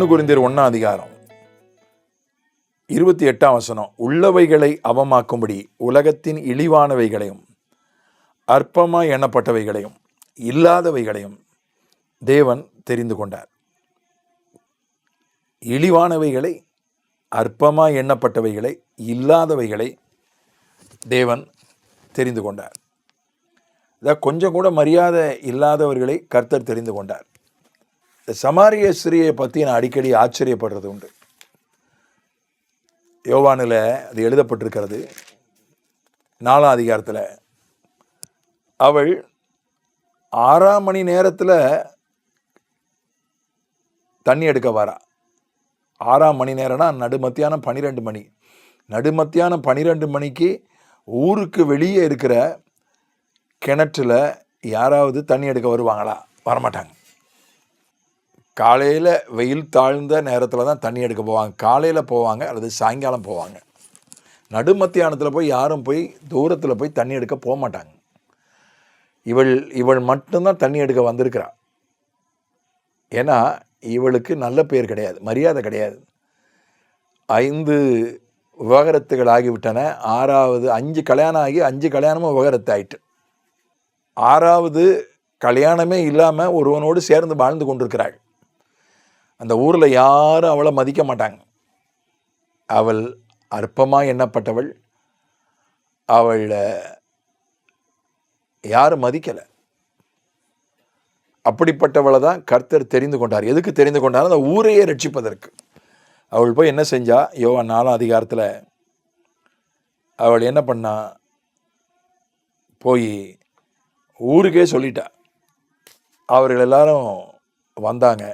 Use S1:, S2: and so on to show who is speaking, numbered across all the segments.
S1: ஒன்று குறிந்தியர் ஒன்றாம் அதிகாரம். இருபத்தி எட்டாம் வசனம். உள்ளவைகளை அவமாக்கும்படி உலகத்தின் இழிவானவைகளையும் அற்பமாக எண்ணப்பட்டவைகளையும் இல்லாதவைகளையும் தேவன் தெரிந்து கொண்டார். இழிவானவைகளை அற்பமாக எண்ணப்பட்டவைகளை இல்லாதவைகளை தேவன் தெரிந்து கொண்டார். கொஞ்சம் கூட மரியாதை இல்லாதவர்களை கர்த்தர் தெரிந்து கொண்டார். சமாரிய ஸ்திரியை பற்றி நான் அடிக்கடி ஆச்சரியப்படுறது உண்டு. யோவானில் அது எழுதப்பட்டிருக்கிறது. நாலாம் அதிகாரத்தில் அவள் ஆறாம் மணி நேரத்தில் தண்ணி எடுக்க வரா. ஆறாம் மணி நேரம்னா நடுமத்தியானம் பன்னிரெண்டு மணி. நடுமத்தியானம் பன்னிரெண்டு மணிக்கு ஊருக்கு வெளியே இருக்கிற கிணற்றில் யாராவது தண்ணி எடுக்க வருவாங்களா? வரமாட்டாங்க. காலையில் வெயில் தாழ்ந்த நேரத்தில் தான் தண்ணி எடுக்க போவாங்க. காலையில் போவாங்க அல்லது சாயங்காலம் போவாங்க. நடுமத்தியானத்தில் போய் யாரும் போய் தூரத்தில் போய் தண்ணி எடுக்க போக மாட்டாங்க. இவள் இவள் மட்டும்தான் தண்ணி எடுக்க வந்திருக்கிறாள் ஏன்னா இவளுக்கு நல்ல பேர் கிடையாது மரியாதை கிடையாது. ஐந்து விவகாரத்துகள் ஆகிவிட்டன. ஆறாவது அஞ்சு கல்யாணம் ஆகி அஞ்சு கல்யாணமும் விவகாரத்து ஆயிட்டு. ஆறாவது கல்யாணமே இல்லாமல் ஒருவனோடு சேர்ந்து வாழ்ந்து கொண்டிருக்கிறாள். அந்த ஊரில் யாரும் அவளை மதிக்க மாட்டாங்க. அவள் அற்பமாக எண்ணப்பட்டவள். அவளை யாரும் மதிக்கலை. அப்படிப்பட்டவளை தான் கர்த்தர் தெரிந்து கொண்டார். எதுக்கு தெரிந்து கொண்டார் அந்த ஊரையே ரட்சிப்பதற்கு. அவள் போய் என்ன செஞ்சா? யோவா நாலாம் அதிகாரத்தில் அவள் என்ன பண்ணா? போய் ஊருக்கே சொல்லிட்டா. அவர்கள் எல்லாரும் வந்தாங்க.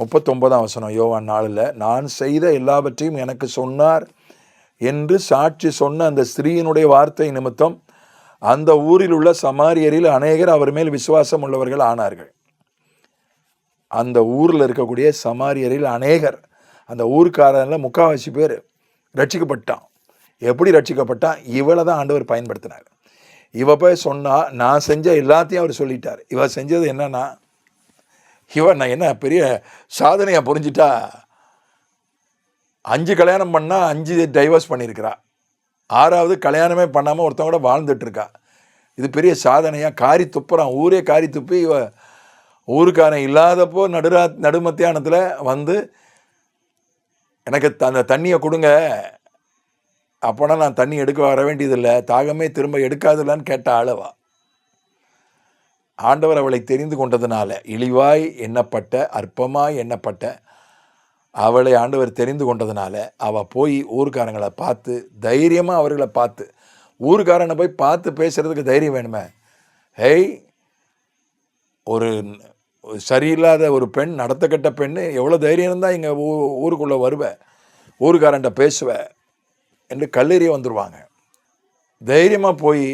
S1: முப்பத்தொன்பதாம் வசனம் யோவான் நாளில் நான் செய்த எல்லாவற்றையும் எனக்கு சொன்னார் என்று சாட்சி சொன்ன அந்த ஸ்திரீயினுடைய வார்த்தை நிமித்தம் அந்த ஊரில் உள்ள சமாரியரில் அநேகர் அவர் மேல் விசுவாசம் உள்ளவர்கள் ஆனார்கள். அந்த ஊரில் இருக்கக்கூடிய சமாரியரில் அநேகர் அந்த ஊர்க்காரனில் முக்காவாசி பேர் ரட்சிக்கப்பட்டான். எப்படி ரட்சிக்கப்பட்டான்? இவளை தான் ஆண்டவர் பயன்படுத்தினார். இவ போய் சொன்னால் நான் செஞ்ச எல்லாத்தையும் அவர் சொல்லிட்டார். இவ செஞ்சது என்னன்னா இவன் நான் என்ன பெரிய சாதனையாக புரிஞ்சிட்டா? அஞ்சு கல்யாணம் பண்ணால் அஞ்சு டைவர்ஸ் பண்ணியிருக்கிறா ஆறாவது கல்யாணமே பண்ணாமல் ஒருத்தவங்க கூட வாழ்ந்துட்டு இது பெரிய சாதனையாக காரி துப்புறான் ஊரே காரி துப்பி இவ ஊருக்காரன் இல்லாதப்போ நடுரா நடுமத்தியானத்தில் வந்து எனக்கு த- அந்த தண்ணியை கொடுங்க. அப்போனா நான் தண்ணி எடுக்க வர வேண்டியதில்லை. தாகமே திரும்ப எடுக்காதில்லான்னு கேட்ட ஆளவா? ஆண்டவர் அவளை தெரிந்து கொண்டதுனால இழிவாய் எண்ணப்பட்ட அற்பமாய் எண்ணப்பட்ட அவளை ஆண்டவர் தெரிந்து கொண்டதுனால அவள் போய் ஊர்க்காரங்களை பார்த்து தைரியமாக அவர்களை பார்த்து ஊர்க்காரனை போய் பார்த்து பேசுகிறதுக்கு தைரியம் வேணுமே? ஹேய் ஒரு சரியில்லாத ஒரு பெண் நடத்தக்கட்ட பெண் எவ்வளோ தைரியம் இருந்தால் இங்கே ஊ ஊருக்குள்ளே வருவ? ஊருக்காரன்ட்ட பேசுவ? என்று கல்லெறிய வந்துடுவாங்க தைரியமாக போய்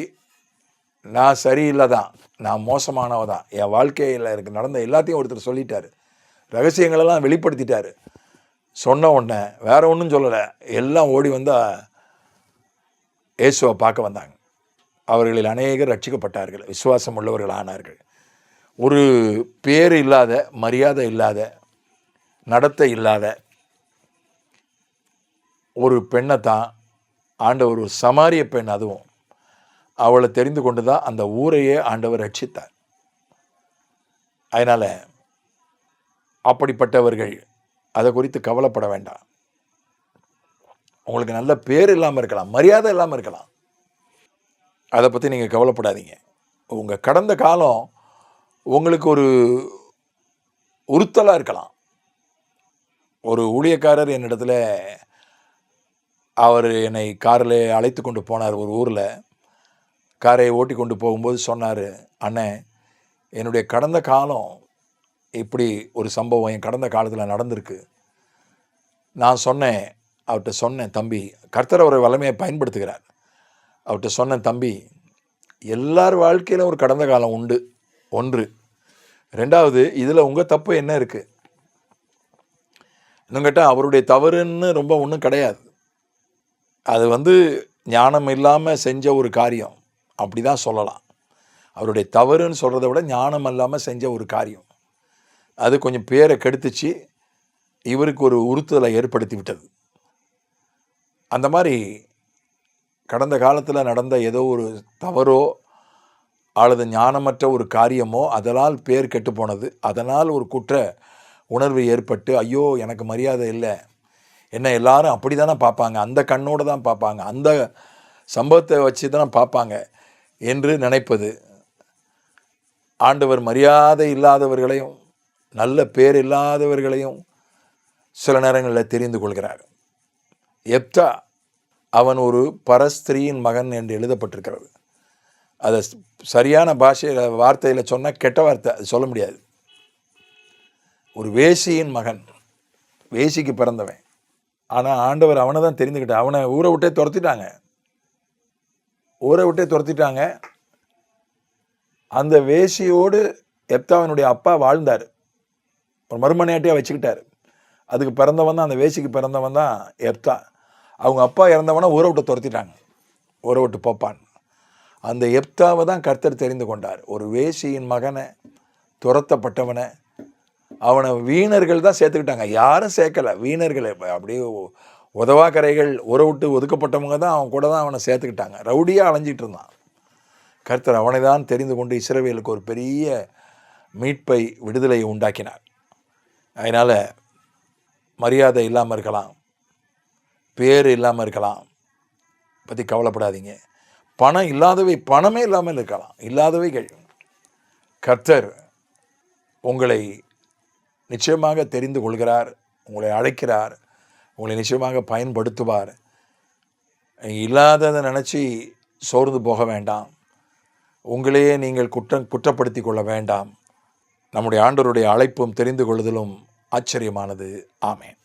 S1: நான் சரியில்லை தான் நான் மோசமானவ தான் என் வாழ்க்கையில் எனக்கு நடந்த எல்லாத்தையும் ஒருத்தர் சொல்லிட்டார். ரகசியங்களெல்லாம் வெளிப்படுத்திட்டார். சொன்ன உடனே வேற ஒன்றும் சொல்லலை. எல்லாம் ஓடி வந்தால் இயேசுவை பார்க்க வந்தாங்க. அவர்களில் அநேகர் ரட்சிக்கப்பட்டார்கள் விசுவாசம் உள்ளவர்கள் ஆனார்கள். ஒரு பேர் இல்லாத மரியாதை இல்லாத நடத்தை இல்லாத ஒரு பெண்ணை தான் ஆண்டவர் ஒரு சமாரிய பெண் அதுவும். அவளை தெரிந்து கொண்டு தான் அந்த ஊரையே ஆண்டவர் ரட்சித்தார். அதனால் அப்படிப்பட்டவர்கள் அதை குறித்து கவலைப்பட வேண்டாம். உங்களுக்கு நல்ல பேர் இல்லாமல் இருக்கலாம் மரியாதை இல்லாமல் இருக்கலாம். அதை பற்றி நீங்கள் கவலைப்படாதீங்க. உங்கள் கடந்த காலம் உங்களுக்கு ஒரு உறுத்தலாக இருக்கலாம். ஒரு ஊழியக்காரர் என்னிடத்துல அவர் என்னை காரில் அழைத்து கொண்டு போனார் ஒரு ஊரில். காரை ஓட்டி கொண்டு போகும்போது சொன்னார் அண்ணே என்னுடைய கடந்த காலம் இப்படி ஒரு சம்பவம் என் கடந்த காலத்தில் நடந்திருக்கு. நான் சொன்னேன் அவர்கிட்ட சொன்னேன் தம்பி கர்த்தர் அவரை வல்லமையை பயன்படுத்துகிறார். அவர்கிட்ட சொன்னேன் தம்பி எல்லார் வாழ்க்கையிலும் ஒரு கடந்த காலம் உண்டு ஒன்று. ரெண்டாவது இதில் உங்கள் தப்பு என்ன இருக்குது இன்னும் கேட்டால் அவருடைய தவறுன்னு ரொம்ப ஒன்றும் கிடையாது. அது வந்து ஞானம் இல்லாமல் செஞ்ச ஒரு காரியம். அப்படி தான் சொல்லலாம். அவருடைய தவறுன்னு சொல்கிறத விட ஞானம் இல்லாமல் செஞ்ச ஒரு காரியம். அது கொஞ்சம் பேரை கெடுத்துச்சு இவருக்கு ஒரு உறுத்துதலை ஏற்படுத்தி விட்டது. அந்த மாதிரி கடந்த காலத்தில் நடந்த ஏதோ ஒரு தவறோ அல்லது ஞானமற்ற ஒரு காரியமோ அதனால் பேர் கெட்டு போனது. அதனால் ஒரு குற்ற உணர்வு ஏற்பட்டு ஐயோ எனக்கு மரியாதை இல்லை. என்ன எல்லாரும் அப்படி தானே பார்ப்பாங்க. அந்த கண்ணோடு தான் பார்ப்பாங்க. அந்த சம்பவத்தை வச்சு தானே பார்ப்பாங்க. என்று நினைப்பது. ஆண்டவர் மரியாதை இல்லாதவர்களையும் நல்ல பேர் இல்லாதவர்களையும் சில நேரங்களில் தெரிந்து கொள்கிறார். எப்தா அவன் ஒரு பரஸ்திரியின் மகன் என்று எழுதப்பட்டிருக்கிறது. அதை சரியான பாஷையில் வார்த்தையில் சொன்னால் கெட்ட வார்த்தை அது சொல்ல முடியாது. ஒரு வேசியின் மகன் வேசிக்கு பிறந்தவன். ஆனால் ஆண்டவர் அவனை தான் தெரிந்துக்கிட்டான் அவனை ஊரை விட்டே துரத்திட்டாங்க. ஊரை விட்டே துரத்திட்டாங்க. அந்த வேசியோடு எப்தாவினுடைய அப்பா வாழ்ந்தார். ஒரு மறுமனையாட்டியாக வச்சுக்கிட்டார். அதுக்கு பிறந்தவன் தான் அந்த வேசிக்கு பிறந்தவன் தான் எப்தா. அவங்க அப்பா இறந்தவனா ஊரை விட்டு துரத்திட்டாங்க. ஊரை விட்டு போப்பான். அந்த எப்தாவை தான் கர்த்தர் தெரிந்து கொண்டார். ஒரு வேசியின் மகனை துரத்தப்பட்டவனை அவனை வீணர்கள் தான் சேர்த்துக்கிட்டாங்க. யாரும் சேர்க்கல. வீணர்களை அப்படியே உதவாக்கரைகள் உறவிட்டு ஒதுக்கப்பட்டவங்க தான் அவன் கூட தான் அவனை சேர்த்துக்கிட்டாங்க. ரவுடியாக அலைஞ்சிட்டு இருந்தான். கர்த்தர் அவனை தான் தெரிந்து கொண்டு இஸ்ரவேலுக்கு ஒரு பெரிய மீட்பை விடுதலையை உண்டாக்கினார். அதனால் மரியாதை இல்லாமல் இருக்கலாம். பேர் இல்லாமல் இருக்கலாம். பற்றி கவலைப்படாதீங்க. பணம் இல்லாதவை பணமே இல்லாமல் இருக்கலாம். இல்லாதவைகள். கர்த்தர் உங்களை நிச்சயமாக தெரிந்து கொள்கிறார் உங்களை அழைக்கிறார். உங்களை நிச்சயமாக பயன்படுத்துவார். இல்லாததை நினச்சி சோர்ந்து போக வேண்டாம். உங்களையே நீங்கள் குற்றம் குற்றப்படுத்தி கொள்ள வேண்டாம். நம்முடைய ஆண்டோருடைய அழைப்பும் தெரிந்து கொள்ளுதலும் ஆச்சரியமானது. ஆமேன்.